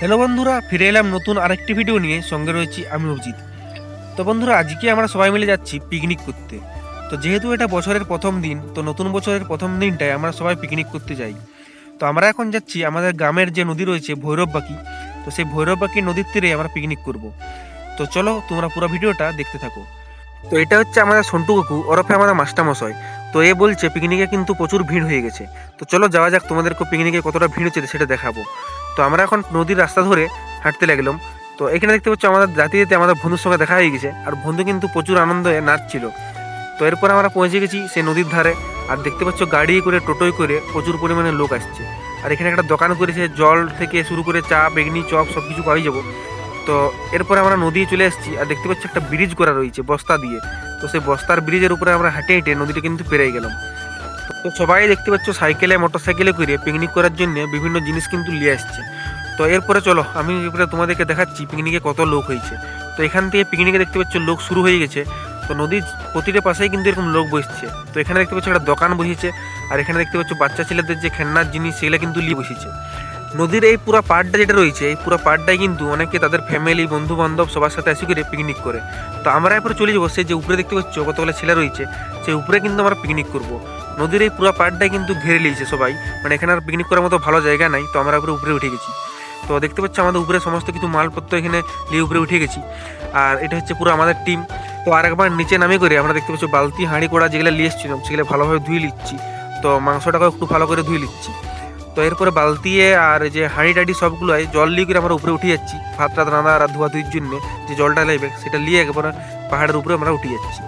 Hello বন্ধুরা, ফিরে এলাম নতুন আরেকটি ভিডিও নিয়ে। সঙ্গে রয়েছি আমি অভিজিৎ। তো বন্ধুরা, আজকে আমরা সবাই মিলে যাচ্ছি পিকনিক করতে। তো যেহেতু এটা বছরের প্রথম দিন, তো নতুন বছরের প্রথম দিনটায় আমরা সবাই পিকনিক করতে যাই। তো আমরা এখন যাচ্ছি আমাদের গ্রামের যে নদী রয়েছে ভৈরব বাকি তো সেই ভৈরব বাকি নদীর তীরে আমরা পিকনিক করব। তো চলো, তোমরা পুরো ভিডিওটা দেখতে থাকো। তো এটা হচ্ছে আমাদের সন্টু কাকু, ওরফে আমাদের মাস্টারমশাই। তো এ বলছে পিকনিকে কিন্তু প্রচুর ভিড় হয়ে গেছে। তো চলো, যাওয়া যাক তোমাদেরকে পিকনিকে কতটা ভিড় হচ্ছে সেটা দেখাবো। তো আমরা এখন নদীর রাস্তা ধরে হাঁটতে লাগলাম। তো এখানে দেখতে পাচ্ছ আমাদের জাতি যেতে আমাদের বন্ধুর সঙ্গে দেখা হয়ে গেছে। আর বন্ধু কিন্তু প্রচুর আনন্দে নাচছিল। তো এরপর আমরা পৌঁছে গেছি সেই নদীর ধারে। আর দেখতে পাচ্ছ গাড়ি করে, টোটোয় করে প্রচুর পরিমাণে লোক আসছে। আর এখানে একটা দোকান করেছে, জল থেকে শুরু করে চা, বেগনি, চপ সব কিছু পাওয়াই যাব। তো এরপর আমরা নদী চলে এসেছি আর দেখতে পাচ্ছি একটা ব্রিজ করা রয়েছে বস্তা দিয়ে। তো সেই বস্তার ব্রিজের উপরে আমরা হেঁটে হেঁটে নদীটা কিন্তু পেরিয়ে গেলাম। তো সবাই দেখতে পাচ্ছ সাইকেলে মোটর সাইকেলে করে পিকনিক করার জন্য বিভিন্ন জিনিস কিন্তু নিয়ে আসছে। তো এরপরে চলো, আমি এরপরে তোমাদেরকে দেখাচ্ছি পিকনিকে কত লোক হয়েছে। তো এখান থেকে পিকনিকে দেখতে পাচ্ছ লোক শুরু হয়ে গেছে। তো নদীর প্রতিটা পাশেই কিন্তু এরকম লোক বসছে। তো এখানে দেখতে পাচ্ছ একটা দোকান বসেছে আর এখানে দেখতে পাচ্ছ বাচ্চা ছেলেদের যে খেলনার জিনিস সেগুলো কিন্তু নিয়ে বসেছে। নদীর এই পুরো পাড়টা যেটা রয়েছে, এই পুরো পাড়টাই কিন্তু অনেকে তাদের ফ্যামিলি বন্ধু বান্ধব সবার সাথে এসে করে পিকনিক করে। তো আমরা এরপরে চলে যাব, সেই যে উপরে দেখতে পাচ্ছ কতগুলো ছেলে রয়েছে, সেই উপরে কিন্তু আমরা পিকনিক করব। নদীর এই পুরো পাড়টাই কিন্তু ঘিরে নিয়েছে সবাই। মানে এখানে আর পিকনিক করার মতো ভালো জায়গা নাই, তো আমরা উপরে উপরে উঠে গেছি। তো দেখতে পাচ্ছি আমাদের উপরে সমস্ত কিছু মালপত্র এখানে নিয়ে উপরে উঠে গেছি। আর এটা হচ্ছে পুরো আমাদের টিম তো আরেকবার নিচে নামে করে আমরা দেখতে পাচ্ছি বালতি, হাঁড়ি, কোড়া যেগুলো নিয়ে এসেছিলাম, সেগুলো ভালোভাবে ধুয়ে নিচ্ছি। তো মাংসটাকেও একটু ভালো করে ধুয়ে নিচ্ছি। তো এরপরে বালতিয়ে আর যে হাঁড়ি, টাড়ি সবগুলোয় জল নিয়ে করে আমরা উপরে উঠে যাচ্ছি, ভাত টাত রান্না আর ধোয়া ধুইর জন্য। যে জলটা লাগবে সেটা নিয়ে একবার পাহাড়ের উপরে আমরা উঠে যাচ্ছি।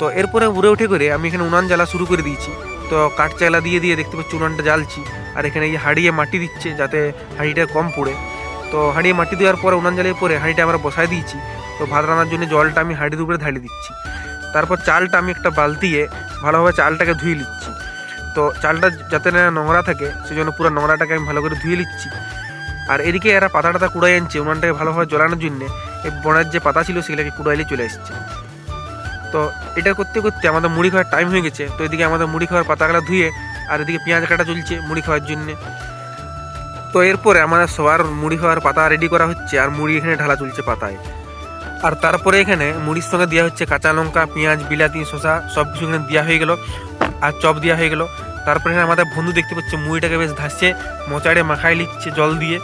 তো এরপরে উপরে উঠে করে আমি এখানে উনান জ্বালা শুরু করে দিয়েছি। তো কাঠ চালা দিয়ে দিয়ে দেখতে পাচ্ছি উনানটা জ্বালছি আর এখানে এই হাঁড়িয়ে মাটি দিচ্ছে যাতে হাঁড়িটা কম পড়ে। তো হাঁড়িয়ে মাটি দেওয়ার পরে, উনান জ্বালিয়ে পরে হাঁড়িটা আমরা বসাই দিয়েছি। তো ভাত রান্নার জন্য জলটা আমি হাঁড়ির উপরে ধাড়িয়ে দিচ্ছি। তারপর চালটা আমি একটা বালতিয়ে ভালোভাবে চালটাকে ধুয়ে নিচ্ছি। তো চালটা যাতে না নোংরা থাকে সেই জন্য পুরো নোংরাটাকে আমি ভালো করে ধুয়ে নিচ্ছি। আর এদিকে এরা পাতা টাতা কুড়াই আনছে, উনানটাকে ভালোভাবে জ্বলানোর জন্য। এই বনের যে পাতা ছিল, সেগুলোকে কুড়াইলে চলে এসছে তো এটা করতে করতে আমাদের মুড়ি খাওয়ার টাইম হয়ে গেছে। তো এদিকে আমাদের মুড়ি খাওয়ার পাতাগুলো ধুয়ে আর এদিকে পেঁয়াজ কাটা চলছে মুড়ি খাওয়ার জন্যে। তো এরপরে আমাদের সবার মুড়ি খাওয়ার পাতা রেডি করা হচ্ছে আর মুড়ি এখানে ঢালা চলছে পাতায়। আর তারপরে এখানে মুড়ির সঙ্গে দেওয়া হচ্ছে কাঁচা লঙ্কা, পেঁয়াজ, বিলাতি, শসা সব কিছু এখানে দেওয়া হয়ে গেল আর চপ দেওয়া হয়ে গেল। তারপরে এখানে আমাদের বন্ধু দেখতে পাচ্ছে মুড়িটাকে বেশ ধাসছে মোচাড়ে মাখায় লিখছে জল দিয়ে।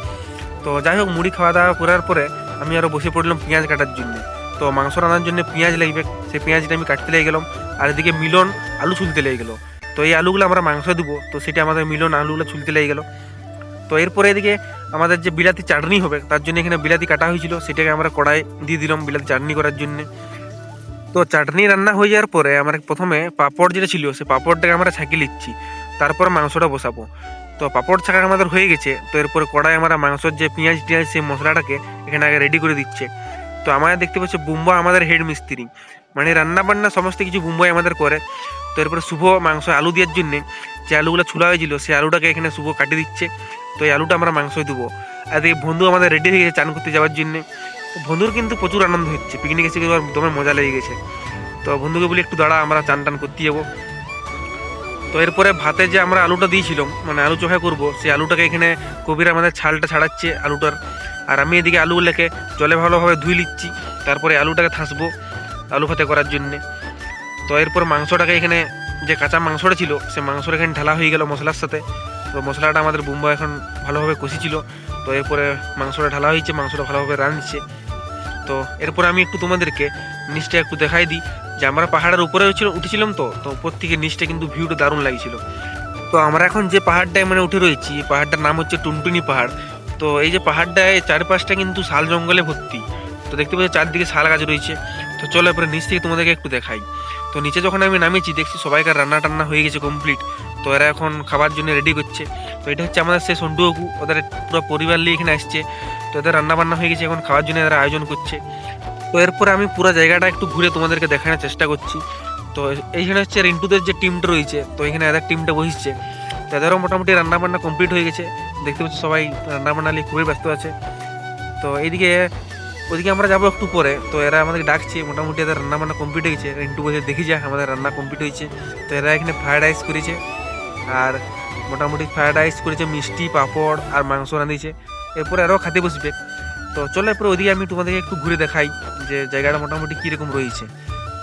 তো যাই হোক, মুড়ি খাওয়া দাওয়া করার পরে আমি আরও বসে পড়লাম পেঁয়াজ কাটার জন্য। তো মাংস রান্নার জন্য পেঁয়াজ লাগবে। সেই পেঁয়াজটা আমি কাটতে লেগে গেলাম। আর এদিকে মিলন আলু ছুলতে লেগে গেলো। তো এই আলুগুলো আমরা মাংস দেবো। তো সেটা আমাদের মিলন আলুগুলো ছুলতে লেগে গেলো। তো এরপরে এদিকে আমাদের যে বিলাতি চাটনি হবে, তার জন্য এখানে বিলাতি কাটা হয়েছিল। সেটাকে আমরা কড়াই দিয়ে দিলাম বিলাতি চাটনি করার জন্য। তো চাটনি রান্না হয়ে যাওয়ার পরে আমরা প্রথমে পাঁপড় যেটা ছিল সে পাঁপড়টাকে আমরা ছাঁকি নিচ্ছি। তারপর মাংসটা বসাবো। তো পাঁপড় ছাঁকা আমাদের হয়ে গেছে। তো এরপরে কড়াই আমরা মাংসর যে পেঁয়াজ টিয়াজ, সেই মশলাটাকে এখানে আগে রেডি করে দিচ্ছে। তো আমাদের দেখতে পাচ্ছি বুম্বা আমাদের হেড মিস্ত্রি। মানে রান্না বান্না সমস্ত কিছু বুম্বাই আমাদের করে। তো এরপরে শুভ মাংস আলু দেওয়ার জন্যে যে আলুগুলো ছুলা হয়েছিল সেই আলুটাকে এখানে শুভ কাটিয়ে দিচ্ছে। তো এই আলুটা আমরা মাংস দেবো। আর এই বন্ধু আমাদের রেডি হয়ে গেছে চান করতে যাওয়ার জন্যে। বন্ধুর কিন্তু প্রচুর আনন্দ হচ্ছে। পিকনিক এসে তোমার মজা লেগে গেছে। তো বন্ধুকে বলি একটু দাঁড়া, আমরা চান টান করতে যাব। তো এরপরে ভাতে যে আমরা আলুটা দিয়েছিলাম মানে আলু চোখা করব, সেই আলুটাকে এখানে কবির আমাদের ছালটা ছাড়াচ্ছে আলুটার। আর আমি এদিকে আলু আলুগুলোকে জলে ভালোভাবে ধুই নিচ্ছি, তারপরে আলুটাকে থাসবো আলু ভাতে করার জন্যে। তো এরপর মাংসটাকে এখানে যে কাঁচা মাংসটা ছিল, সে মাংসটা এখানে ঢালা হয়ে গেল মশলার সাথে। তো মশলাটা আমাদের বুম্বা এখন ভালোভাবে কষিছিল। তো এরপরে মাংসটা ঢালা হয়েছে, মাংসটা ভালোভাবে রাঁধছে। তো এরপর আমি একটু তোমাদেরকে নিচটা একটু দেখাই দিই। যে আমরা পাহাড়ের উপরে ছিল উঠেছিলাম তো তো উপর থেকে নিচটা কিন্তু ভিউটা দারুণ লাগছিল। তো আমরা এখন যে পাহাড়টায় মানে উঠে রয়েছি, এই পাহাড়টার নাম হচ্ছে টুনটুনি পাহাড়। তো এই যে পাহাড়টায় চারপাশটা কিন্তু শাল জঙ্গলে ভর্তি। তো দেখতে পাচ্ছি চারদিকে শাল গাছ রয়েছে। তো চলো এরপরে নিচ থেকে তোমাদেরকে একটু দেখাই। তো নিচে যখন আমি নামেছি দেখছি সবাইকার রান্না টান্না হয়ে গেছে কমপ্লিট তো এরা এখন খাবার জন্য রেডি করছে। তো এটা হচ্ছে আমাদের সেই সন্টু ওদের পুরো পরিবার নিয়ে এখানে আসছে। তো এদের রান্নাবান্না হয়ে গেছে, এখন খাওয়ার জন্য এরা আয়োজন করছে। তো এরপরে আমি পুরো জায়গাটা একটু ঘুরে তোমাদেরকে দেখানোর চেষ্টা করছি। তো এইখানে হচ্ছে রিন্টুদের যে টিমটা রয়েছে, তো এখানে এদের টিমটা বসছে। তো এদেরও মোটামুটি রান্নাবান্না কমপ্লিট হয়ে গেছে। দেখতে পাচ্ছি সবাই রান্নাবান্না নিয়ে খুবই ব্যস্ত আছে। তো এইদিকে, ওদিকে আমরা যাব একটু পরে। তো এরা আমাদের ডাকছে, মোটামুটি এদের রান্নাবান্না কমপ্লিট হয়েছে রিন্টু বসে দেখি যা, আমাদের রান্না কমপ্লিট হয়েছে। তো এরা এখানে ফ্রায়েড রাইস করেছে। আর মোটামুটি ফ্রায়েড রাইস করেছে, মিষ্টি, পাঁপড় আর মাংস রাঁধিয়েছে এরপরে আরও খাতে বসবে। তো চলো এরপরে ওদিকে আমি তোমাদেরকে একটু ঘুরে দেখাই যে জায়গাটা মোটামুটি কীরকম রয়েছে।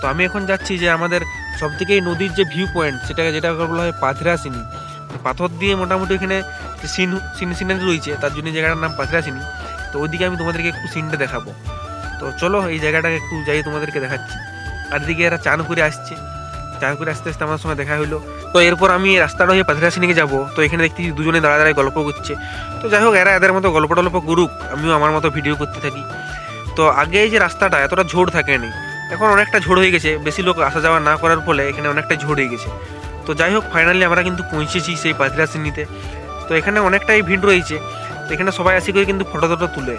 তো আমি এখন যাচ্ছি যে আমাদের সব থেকে নদীর যে ভিউ পয়েন্ট সেটাকে যেটা বলা হয় পাথরাসিনী। পাথর দিয়ে মোটামুটি এখানে সিন সিন সিনারি রয়েছে, তার জন্য জায়গাটার নাম পাথরাসিনী। তো ওইদিকে আমি তোমাদেরকে একটু সিনটা দেখাবো। তো চলো এই জায়গাটাকে একটু যাই তোমাদেরকে দেখাচ্ছি। আর এদিকে এরা চান করে আসছে। চান করে আসতে আসতে আমার সঙ্গে দেখা হলো তো এরপর আমি রাস্তাটা হয়ে পাথরাসিনীকে যাব। তো এখানে দেখতে দুজনে দাঁড়া দাঁড়ায় গল্প করছে। তো যাই হোক, এরা এদের মতো গল্প টল্প করুক, আমিও আমার মতো ভিডিও করতে থাকি। তো আগে যে রাস্তাটা, এতটা ঝোড় থাকেনি। এখন অনেকটা ঝোড় হয়ে গেছে। বেশি লোক আসা যাওয়া না করার ফলে এখানে অনেকটা ঝোড় হয়ে গেছে। তো যাই হোক ফাইনালি আমরা কিন্তু পৌঁছেছি সেই পাথরাসিনীতে তো এখানে অনেকটাই ভিড় রয়েছে। এখানে সবাই আসি করে কিন্তু ফটো টটো তুলে।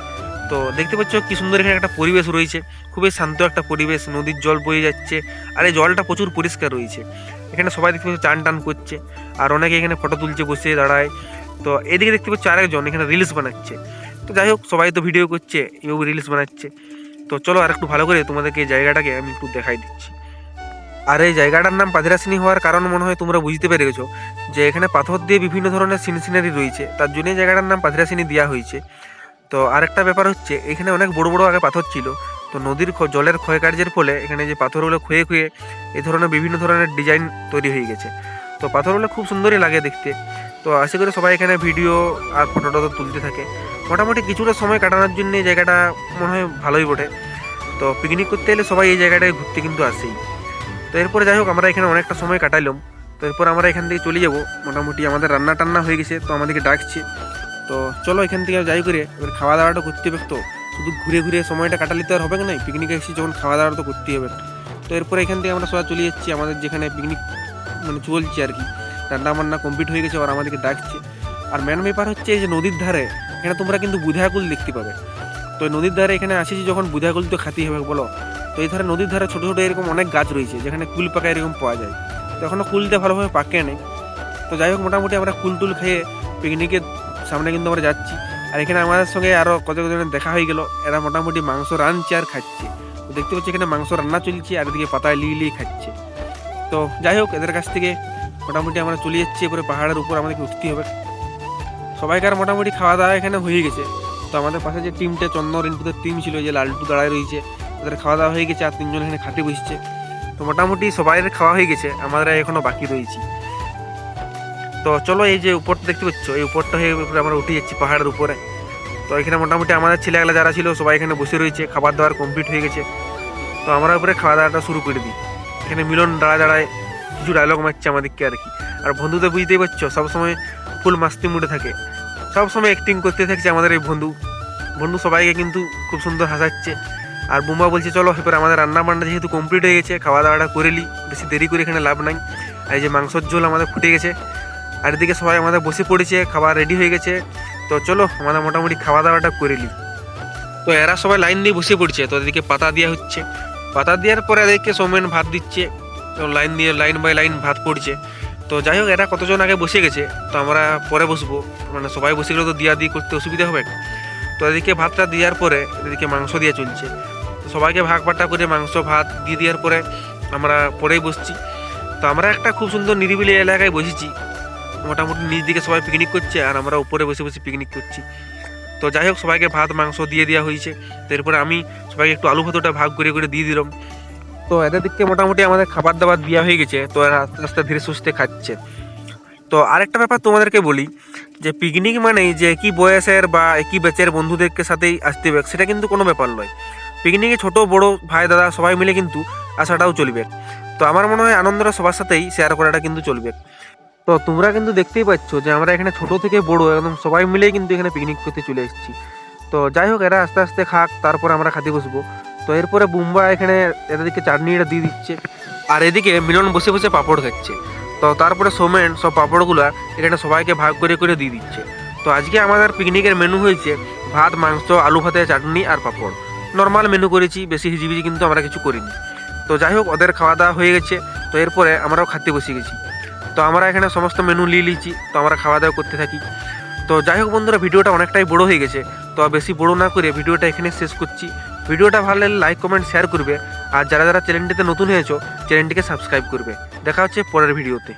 তো দেখতে পাচ্ছ কি সুন্দর এখানে একটা পরিবেশ রয়েছে। খুবই শান্ত একটা পরিবেশ, নদীর জল বয়ে যাচ্ছে, আর এই জলটা প্রচুর পরিষ্কার রয়েছে। এখানে সবাই দেখতে পাচ্ছ চান টান করছে, আর অনেকে এখানে ফটো তুলছে, বসে দাঁড়ায়। তো এদিকে দেখতে পাচ্ছ আরেকজন এখানে রিলস বানাচ্ছে। তো যাই হোক, সবাই তো ভিডিও করছে, এও রিলস বানাচ্ছে। তো চলো আর একটু ভালো করে তোমাদেরকে এই জায়গাটাকে আমি একটু দেখাই দিচ্ছি। আর এই জায়গাটার নাম পাথরাসিনী হওয়ার কারণ মনে হয় তোমরা বুঝতে পেরে গেছো, যে এখানে পাথর দিয়ে বিভিন্ন ধরনের সিন সিনারি রয়েছে। তার জন্য এই জায়গাটার নাম পাথরাসিনী দেওয়া হয়েছে। তো আরেকটা ব্যাপার হচ্ছে, এখানে অনেক বড় বড় আগে পাথর ছিল। তো নদীর জলের ক্ষয়কার্যের ফলে এখানে যে পাথরগুলো ক্ষয়ে ক্ষয়ে এই ধরনের বিভিন্ন ধরনের ডিজাইন তৈরি হয়ে গেছে। তো পাথরগুলো খুব সুন্দরই লাগে দেখতে। তো আশা করি সবাই এখানে ভিডিও আর ফটো টটো তুলতে থাকে। মোটামুটি কিছুটা সময় কাটানোর জন্য এই জায়গাটা মনে হয় ভালোই বটে। তো পিকনিক করতে এলে সবাই এই জায়গাটায় ঘুরতে কিন্তু আসেই। তো এরপরে যাই হোক, আমরা এখানে অনেকটা সময় কাটাইলাম। তো এরপর আমরা এখান থেকে চলে যাব। মোটামুটি আমাদের রান্না টান্না হয়ে গেছে, তো আমাদেরকে ডাকছে। তো চলো এখান থেকে যাই করে এবার খাওয়া দাওয়াটা করতে হবে তো। শুধু ঘুরে ঘুরে সময়টা কাটালে তো আর হবে না পিকনিকে এসেছি যখন খাওয়া দাওয়াটা তো করতেই হবে। তো এরপর এখান থেকে আমরা সবাই চলে যাচ্ছি, আমাদের যেখানে পিকনিক মানে চলছে আর কি। রান্না বান্না কমপ্লিট হয়ে গেছে আর আমাদেরকে ডাকছে। আর মেন ব্যাপার হচ্ছে এই যে নদীর ধারে, এখানে তোমরা কিন্তু বুধাকুল দেখতে পাবে। তো নদীর ধারে এখানে আসেছি যখন বুধাকুল তো খাতেই হবে, বলো। তো এই ধারে নদীর ধারে ছোটো ছোটো এরকম অনেক গাছ রয়েছে, যেখানে কুল পাকা এরকম পাওয়া যায়। তো এখনও কুলটা ভালোভাবে পাকে নেই। তো যাই হোক, মোটামুটি আমরা কুল টুল খেয়ে পিকনিকের সামনে কিন্তু আমরা যাচ্ছি। আর এখানে আমাদের সঙ্গে আরও কত কতজনের দেখা হয়ে গেল, এরা মোটামুটি মাংস রাঁধছে আর খাচ্ছে। তো দেখতে পাচ্ছি এখানে মাংস রান্না চলছে আর এদিকে পাতায় লিয়ে লিয়ে খাচ্ছে। তো যাই হোক, এদের কাছ থেকে মোটামুটি আমরা চলে যাচ্ছি, এরপরে পাহাড়ের উপর আমাদেরকে উঠতে হবে। সবাইকার মোটামুটি খাওয়া দাওয়া এখানে হয়ে গেছে। তো আমাদের পাশে যে টিমটা চন্দ্র রিন্টুদের টিম ছিল, যে লালটু দাঁড়ায় রয়েছে, ওদের খাওয়া দাওয়া হয়ে গেছে আর তিনজন এখানে খাটে বসছে। তো মোটামুটি সবাইয়ের খাওয়া হয়ে গেছে, আমরা এখনও বাকি রয়েছি। তো চলো এই যে উপরটা দেখতে পাচ্ছ, এই উপরটা হয়ে উপরে আমরা উঠে যাচ্ছি পাহাড়ের উপরে। তো এখানে মোটামুটি আমাদের ছেলেগুলা যারা ছিল সবাই এখানে বসে রয়েছে, খাবার দাবার কমপ্লিট হয়ে গেছে। তো আমরা উপরে খাওয়া দাওয়াটা শুরু করে দিই। এখানে মিলন দাঁড়ায় দাঁড়ায় কিছু ডায়লগ মারছে আমাদেরকে আর কি। আর বন্ধুদের বুঝতেই পারছ, সবসময় ফুল মাস্তি মুডে থাকে। সবসময় অ্যাক্টিং করতে থাকছে আমাদের এই বন্ধু। বন্ধু সবাইকে কিন্তু খুব সুন্দর হাসাচ্ছে। আর বুম্বা বলছে, চলো, এবার আমাদের রান্না বান্না যেহেতু কমপ্লিট হয়ে গেছে, খাওয়া দাওয়াটা করে নিই বেশি দেরি করে এখানে লাভ নাই। আর এই যে মাংসর ঝোল আমাদের ফুটে গেছে। আর এদিকে সবাই আমাদের বসে পড়েছে, খাবার রেডি হয়ে গেছে। তো চলো আমাদের মোটামুটি খাওয়া দাওয়াটা করে নিই। তো এরা সবাই লাইন দিয়ে বসে পড়ছে, তো এদিকে পাতা দেওয়া হচ্ছে। পাতা দেওয়ার পরে এদেরকে সোমেন ভাত দিচ্ছে, তো লাইন দিয়ে লাইন বাই লাইন ভাত পড়ছে। তো যাই হোক, এরা কতজন আগে বসে গেছে, তো আমরা পরে বসবো। মানে সবাই বসে গেলে তো দিয়া দিয়ে করতে অসুবিধা হবে। তো এদিকে ভাতটা দেওয়ার পরে এদিকে মাংস দিয়ে চলছে। সবাইকে ভাগ বাটা করে মাংস, ভাত দিয়ে দেওয়ার পরে আমরা পরেই বসছি। তো আমরা একটা খুব সুন্দর নিরিবিলি এলাকায় বসেছি। মোটামুটি নিচ দিকে সবাই পিকনিক করছে আর আমরা উপরে বসে বসে পিকনিক করছি। তো যাই হোক, সবাইকে ভাত, মাংস দিয়ে দেওয়া হয়েছে। তো এরপরে আমি সবাইকে একটু আলু ভাতটা ভাগ করে করে দিয়ে দিলাম। তো এদের দিককে মোটামুটি আমাদের খাবার দাবার দেওয়া হয়ে গেছে। তো আস্তে আস্তে ধীরে সুস্থে খাচ্ছে। তো আরেকটা ব্যাপার তোমাদেরকে বলি, যে পিকনিক মানেই যে একই বয়সের বা একই ব্যাচের বন্ধুদেরকে সাথেই আসতে হবে, সেটা কিন্তু কোনো ব্যাপার নয়। পিকনিকে ছোট, বড়, ভাই, দাদা সবাই মিলে কিন্তু আসাটাও চলবে। তো আমার মনে হয় আনন্দটা সবার সাথেই শেয়ার করাটা কিন্তু চলবে। তো তোমরা কিন্তু দেখতেই পাচ্ছ যে আমরা এখানে ছোট থেকে বড়, একদম সবাই মিলেই কিন্তু এখানে পিকনিক করতে চলে এসেছি। তো যাই হোক, এরা আস্তে আস্তে খাক, তারপর আমরা খাতে বসবো। তো এরপরে বুম্বা এখানে এদেরকে চাটনিটা দিয়ে দিচ্ছে। আর এদিকে মিলন বসে বসে পাঁপড় খাচ্ছে। তো তারপরে সোমেন, সব পাঁপড়গুলা এখানে সবাইকে ভাগ করে করে দিয়ে দিচ্ছে। তো আজকে আমাদের পিকনিকের মেনু হয়েছে ভাত, মাংস, আলু ভাতে, চাটনি আর পাঁপড়। নর্মাল মেনু করেছি, বেশি হিজিবিজি কিন্তু আমরা কিছু করিনি। তো যাই হোক, ওদের খাওয়া দাওয়া হয়ে গেছে। তো এরপরে আমরাও খাতে বসে গেছি। তো আমরা এখানে সমস্ত মেনু নিয়ে নিয়েছি, তো আমরা খাওয়া দাওয়া করতে থাকি। তো যাই হোক বন্ধুরা, ভিডিওটা অনেকটাই বড় হয়ে গেছে, তো বেশি বড় না করে ভিডিওটা এখানে শেষ করছি। ভিডিওটা ভালো লাগলে লাইক কমেন্ট শেয়ার করবে, আর যারা যারা চ্যানেলটিতে নতুন হয়েছো চ্যানেলটিকে সাবস্ক্রাইব করবে। দেখা হচ্ছে পরের ভিডিওতে।